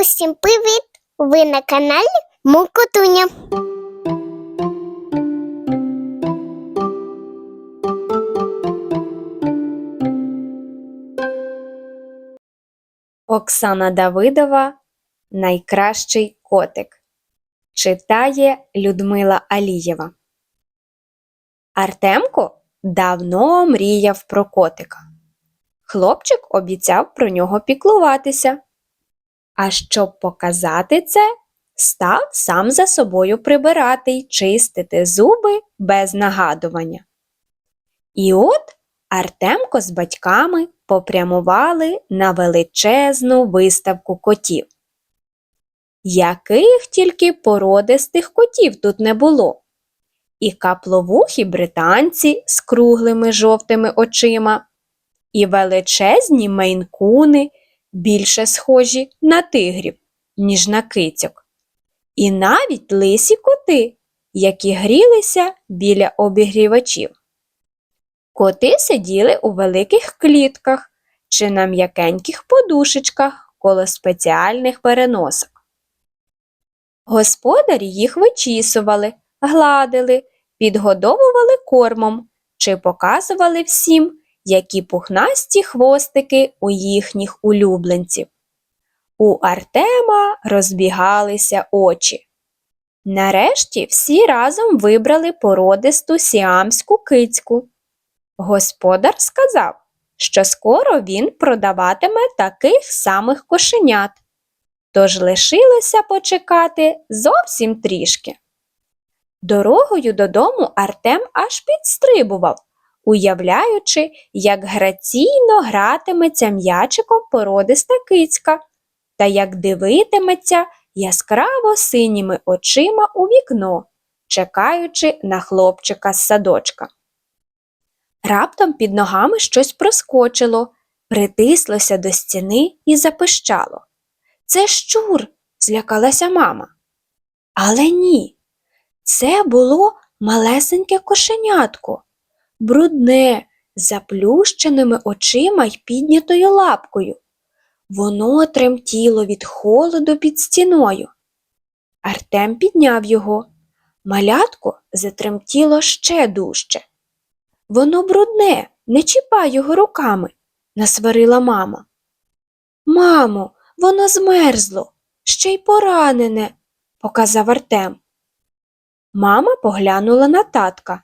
Усім привіт! Ви на каналі Мукотуня. Оксана Давидова Найкращий котик. Читає Людмила Алієва. Артемко давно мріяв про котика. Хлопчик обіцяв про нього піклуватися. А щоб показати це, став сам за собою прибирати й чистити зуби без нагадування. І от Артемко з батьками попрямували на величезну виставку котів. Яких тільки породистих котів тут не було. І капловухі британці з круглими жовтими очима, і величезні мейнкуни, більше схожі на тигрів, ніж на кицьок, і навіть лисі коти, які грілися біля обігрівачів. Коти сиділи у великих клітках чи на м'якеньких подушечках коло спеціальних переносок. Господарі їх вичісували, гладили, підгодовували кормом чи показували всім, які пухнасті хвостики у їхніх улюбленців. У Артема розбігалися очі. Нарешті всі разом вибрали породисту сіамську кицьку. Господар сказав, що скоро він продаватиме таких самих кошенят. Тож лишилося почекати зовсім трішки. Дорогою додому Артем аж підстрибував, уявляючи, як граційно гратиметься м'ячиком породиста кицька та як дивитиметься яскраво синіми очима у вікно, чекаючи на хлопчика з садочка. Раптом під ногами щось проскочило, притислося до стіни і запищало. Це щур, злякалася мама. Але ні, це було малесеньке кошенятко, брудне, заплющеними очима й піднятою лапкою. Воно тремтіло від холоду під стіною. Артем підняв його. Малятко затремтіло ще дужче. Воно брудне, не чіпай його руками, насварила мама. Мамо, воно змерзло, ще й поранене, показав Артем. Мама поглянула на татка.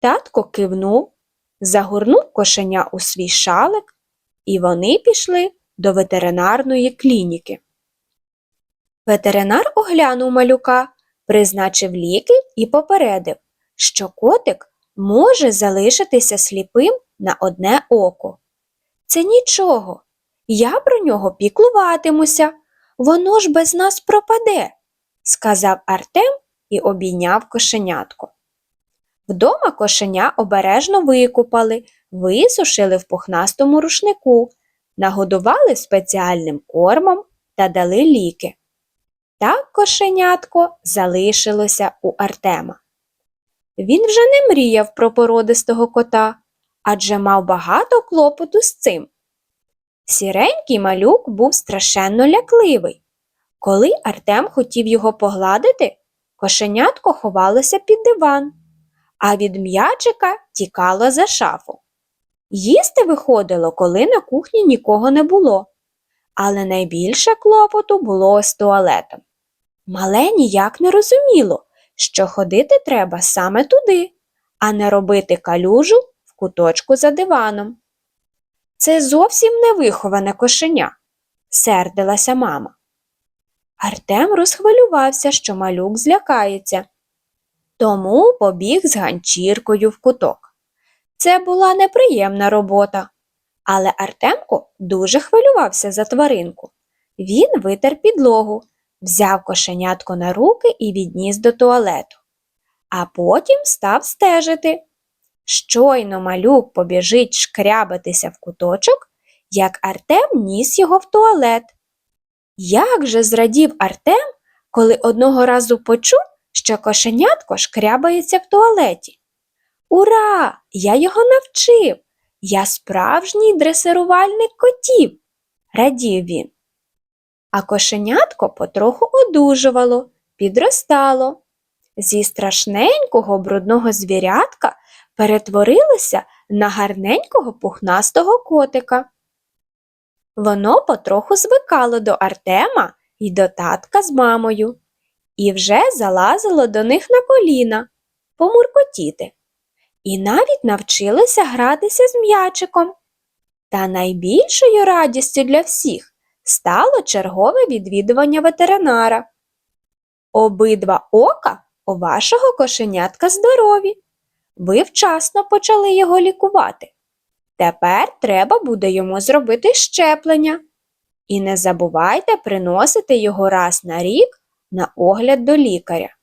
Татко кивнув, загорнув кошеня у свій шалик, і вони пішли до ветеринарної клініки. Ветеринар оглянув малюка, призначив ліки і попередив, що котик може залишитися сліпим на одне око. Це нічого. Я про нього піклуватимуся, воно ж без нас пропаде, сказав Артем і обійняв кошенятко. Вдома кошеня обережно викупали, висушили в пухнастому рушнику, нагодували спеціальним кормом та дали ліки. Так кошенятко залишилося у Артема. Він вже не мріяв про породистого кота, адже мав багато клопоту з цим. Сіренький малюк був страшенно лякливий. Коли Артем хотів його погладити, кошенятко ховалося під диван, а від м'ячика тікало за шафу. Їсти виходило, коли на кухні нікого не було, але найбільше клопоту було з туалетом. Мале ніяк не розуміло, що ходити треба саме туди, а не робити калюжу в куточку за диваном. Це зовсім невиховане кошеня, сердилася мама. Артем розхвилювався, що малюк злякається, тому побіг з ганчіркою в куток. Це була неприємна робота, але Артемко дуже хвилювався за тваринку. Він витер підлогу, взяв кошенятко на руки і відніс до туалету, а потім став стежити. Щойно малюк побіжить шкрябатися в куточок, як Артем ніс його в туалет. Як же зрадів Артем, коли одного разу почув, що кошенятко шкрябається в туалеті. Ура! Я його навчив! Я справжній дресирувальник котів, радів він. А кошенятко потроху одужувало, підростало. Зі страшненького брудного звірятка перетворилося на гарненького пухнастого котика. Воно потроху звикало до Артема і до татка з мамою, і вже залазило до них на коліна помуркотіти, і навіть навчилося гратися з м'ячиком. Та найбільшою радістю для всіх стало чергове відвідування ветеринара. Обидва ока у вашого кошенятка здорові. Ви вчасно почали його лікувати. Тепер треба буде йому зробити щеплення. І не забувайте приносити його раз на рік на огляд до лікаря.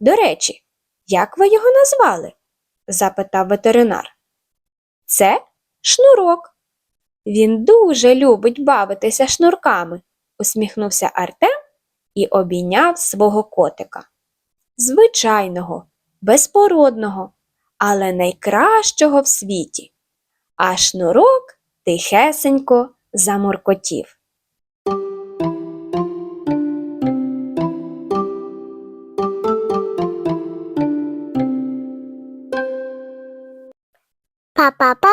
До речі, як ви його назвали? запитав ветеринар. Це шнурок. Він дуже любить бавитися шнурками, усміхнувся Артем і обійняв свого котика. Звичайного, безпородного, але найкращого в світі. А шнурок тихесенько замуркотів. papa